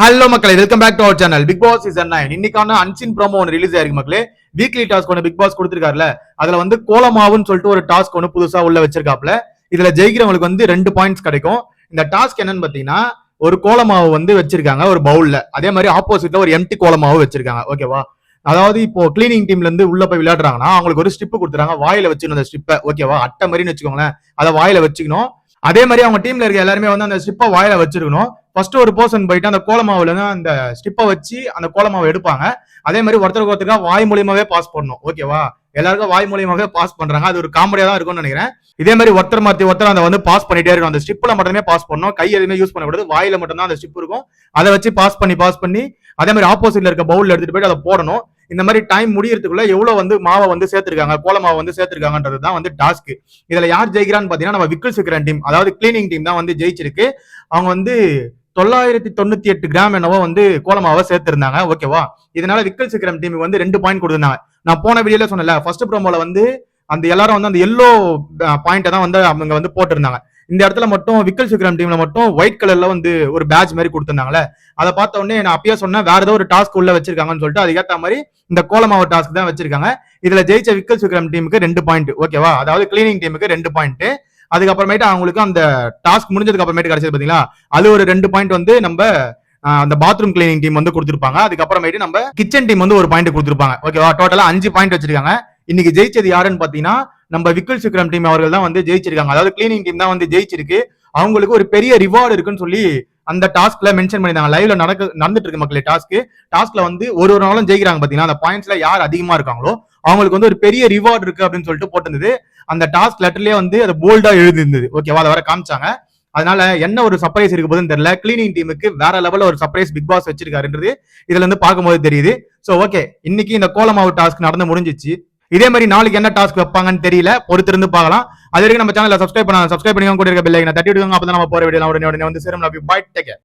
Hello மக்களை welcome back to our channel Bigg Boss season nine இன்னைக்கான unseen promo ஒன்று release ஆயிருக்கு மக்களே. வீக்லி டாஸ்க் ஒன்று பிக் பாஸ் கொடுத்துருக்காருல. அதுல வந்து கோலமாவுன்னு சொல்லிட்டு ஒரு டாஸ்க் ஒன்று புதுசா உள்ள வச்சிருக்காப்ல இதுல ஜெயிக்கிறவங்களுக்கு வந்து ரெண்டு பாயிண்ட்ஸ் கிடைக்கும். இந்த டாஸ்க் என்னன்னு பாத்தீங்கன்னா ஒரு கோலமாவு வந்து வச்சிருக்காங்க ஒரு பவுல்ல அதே மாதிரி ஆப்போசிட்ல ஒரு எம்டி கோலமாவு வச்சிருக்காங்க. ஓகேவா அதாவது இப்போ கிளீனிங் டீம்ல இருந்து உள்ள போய் விளையாடுறாங்கன்னா அவங்களுக்கு ஒரு ஸ்டிப் கொடுத்துறாங்க. வாயில வச்சுக்கணும் அந்த ஸ்டிப்பை ஓகேவா அட்டை மாதிரின்னு வச்சுக்கோங்களேன். அதை வாயில வச்சுக்கணும். அதே மாதிரி அவங்க டீம்ல இருக்க எல்லாருமே வந்து அந்த ஸ்டிப்பை வாயில வச்சிருக்கணும். ஃபர்ஸ்ட் ஒரு போர்ஷன் போயிட்டு அந்த கோலமாவுல இருந்து அந்த ஸ்டிப்பை வச்சு அந்த கோலமாவை எடுப்பாங்க. அதே மாதிரி ஒருத்தருக்கு ஒருத்தருக்கா வாய் மூலியமாவே பாஸ் பண்ணணும். ஓகேவா எல்லாருக்கும் வாய் மூலியமாவே பாஸ் பண்றாங்க. அது ஒரு காமெடியா தான் இருக்கும்னு நினைக்கிறேன். இதே மாதிரி ஒருத்தர் மாத்தி ஒருத்தர் அந்த வந்து பாஸ் பண்ணிட்டே இருக்கும் அந்த ஸ்டிப்ல மட்டுமே பாஸ் பண்ணணும். கை எதுவுமே யூஸ் பண்ணக்கூடாது. வாயில மட்டும்தான் அந்த ஸ்டிப் இருக்கும். அதை வச்சு பாஸ் பண்ணி பாஸ் பண்ணி அதே மாதிரி ஆப்போசிட்ல இருக்க பவுல்ல எடுத்துட்டு போயிட்டு அதை போடணும். இந்த மாதிரி டைம் முடியறதுக்குள்ள எவ்வளவு வந்து மாவை வந்து சேர்த்திருக்காங்க கோல மாவை வந்து சேர்த்திருக்காங்கன்றது தான் வந்து டாஸ்க் இதுல யார் ஜெயிக்கிறான்னு பாத்தீங்கன்னா நம்ம விக்கல் சிக்கரன் டீம் அதாவது கிளீனிங் டீம் தான் வந்து ஜெயிச்சிருக்கு. அவங்க வந்து தொள்ளாயிரத்தி தொண்ணூத்தி எட்டு கிராம் என்னவோ வந்து கோலமாவை சேர்த்திருந்தாங்க. ஓகேவா இதனால விக்கல் சிக்கரம் டீமுக்கு வந்து ரெண்டு பாயிண்ட் கொடுத்துருந்தாங்க. நான் போன வீடியோல சொன்னல ஃபர்ஸ்ட் ப்ரோமோல வந்து அந்த எல்லாரும் வந்து அந்த எல்லோ பாயிண்ட்டை தான் வந்து அவங்க வந்து போட்டிருந்தாங்க. இந்த இடத்துல மட்டும் விக்கல் சிக்கரம் டீம்ல மட்டும் ஒயிட் கலர்ல வந்து ஒரு பேட்ச் மாதிரி கொடுத்துருந்தாங்களே. அதை பார்த்த உடனே நான் அப்பயே சொன்னேன் வேற ஏதோ ஒரு டாஸ்க் உள்ள வச்சிருக்காங்கன்னு சொல்லிட்டு அதுக்கேற்ற மாதிரி இந்த கோலமாவ டாஸ்க் தான் வச்சிருக்காங்க. இதுல ஜெயிச்ச விக்கல் சிக்கரம் டீமுக்கு ரெண்டு பாயிண்ட் ஓகேவா அதாவது கிளீனிங் டீமுக்கு ரெண்டு பாயிண்ட் அதுக்கப்புறமேட்டு அவங்களுக்கு அந்த டாஸ்க் முடிஞ்சதுக்கு அப்புறமேட்டு கிடைச்சது பாத்தீங்களா? அது ஒரு ரெண்டு பாயிண்ட் வந்து நம்ம அந்த பாத்ரூம் கிளீனிங் டீம் வந்து கொடுத்துருப்பாங்க. அதுக்கப்புறமேட்டு நம்ம கிச்சன் டீம் வந்து ஒரு பாயிண்ட் கொடுத்துருப்பாங்க. ஓகேவா டோட்டலா அஞ்சு பாயிண்ட் வச்சிருக்காங்க. இன்னைக்கு ஜெயிச்சது யாருன்னு பாத்தீங்கன்னா நம்ம விக்கல் சிக்ரம் டீம் அவர்கள் தான் வந்து ஜெயிச்சிருக்காங்க. அதாவது கிளீனிங் டீம் தான் வந்து ஜெயிச்சிருக்கு. அவங்களுக்கு ஒரு பெரிய ரிவார்டு இருக்குன்னு சொல்லி அந்த டாஸ்க்ல மென்ஷன் பண்ணிருந்தாங்க லைவ்ல நடக்க நடந்துட்டு இருக்கு மக்களே டாஸ்க்கு டாஸ்க்ல வந்து ஒரு ஒரு நாளும் ஜெயிக்கிறாங்க பாத்தீங்கன்னா அந்த பாயிண்ட்ஸ்ல யார் அதிகமா இருக்காங்களோ அவங்களுக்கு வந்து ஒரு பெரிய ரிவார்டு இருக்கு அப்படின்னு சொல்லிட்டு போட்டிருந்தது. அந்த டாஸ்க் லெட்டர்லயே வந்து அது போல்டா எழுதிருந்தது ஓகேவா அதை வர காமிச்சாங்க. அதனால என்ன ஒரு சர்ப்ரைஸ் இருக்க போதுன்னு தெரியல. கிளீனிங் டீமுக்கு வேற லெவல்ல ஒரு சர்ப்ரைஸ் பிக் பாஸ் வச்சிருக்காருன்றது இதுல இருந்து பார்க்கும்போது தெரியுது. சோ ஓகே இன்னைக்கு இந்த கோலமாவு டாஸ்க் நடந்து முடிஞ்சிச்சு. இதே மாதிரி நாளைக்கு என்ன டாஸ்க் வைப்பாங்கன்னு தெரியல பொறுத்திருந்து பார்க்கலாம். அது வரைக்கும் நம்ம சேனலை சப்ஸ்கிரைப் பண்ண சப்ஸ்கிரைப் பண்ணி கூட இருக்க பில்லைங்க தட்டி விடுவாங்க அப்போ நம்ம போற வீடியோ உடனே உடனே வந்து சேரும். Bye take